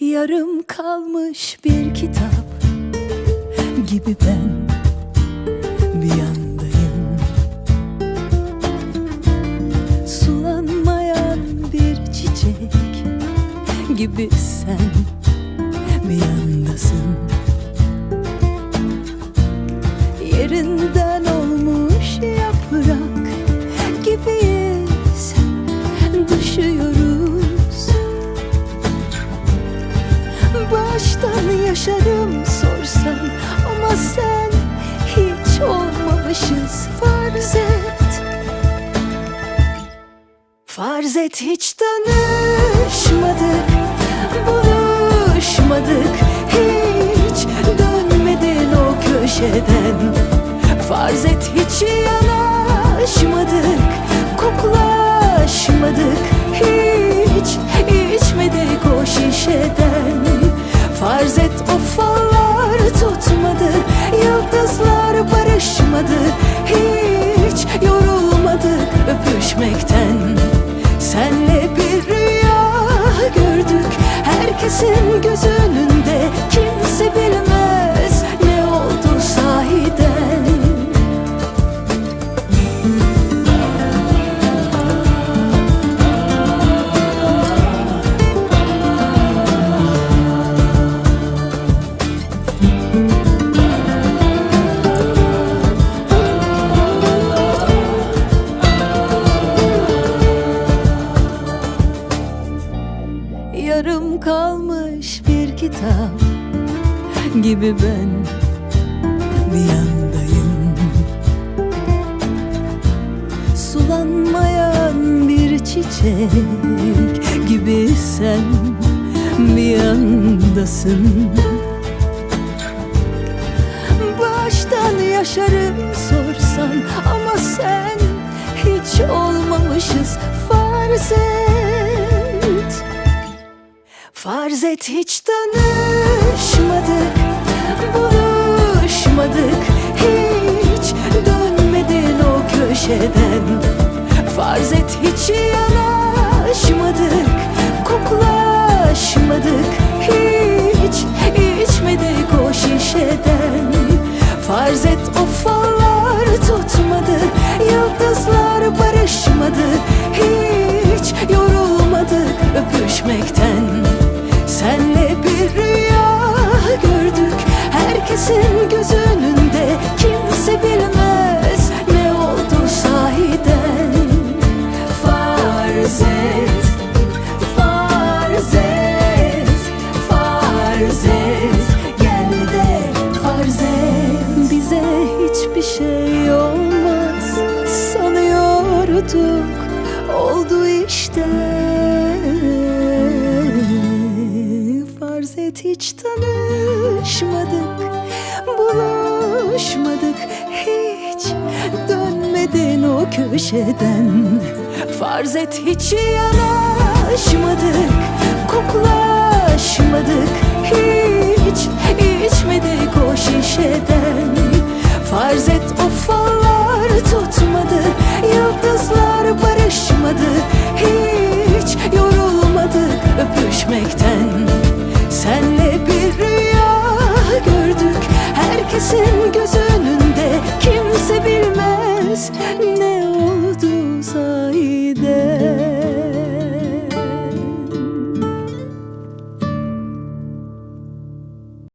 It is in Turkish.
Yarım kalmış bir kitap gibi ben bir yandayım. Sulanmayan bir çiçek gibi sen bir yandasın. Yerinden olmuş Baştan yaşarım sorsan Ama sen hiç olmamışız. Farz et. Farz et hiç tanışmadık Buluşmadık. Hiç dönmedin o köşeden. Farz et hiç yanaşmadık öpüşmekten Senle bir rüya gördük. Herkesin göz kitap gibi ben bir yandayım. Sulanmayan bir çiçek gibi sen bir yandasın. Baştan yaşarım sorsan ama sen hiç olmamışız. Farz et Farz et hiç tanışmadık Buluşmadık Hiç dönmedin o köşeden. Farz et hiç yanaşmadık Koklaşmadık Hiç sanıyorduk Oldu işte. Farz et hiç tanışmadık Buluşmadık hiç Dönmedin o köşeden. Farz et hiç yanaşmadık Koklaşmadık hiç Senle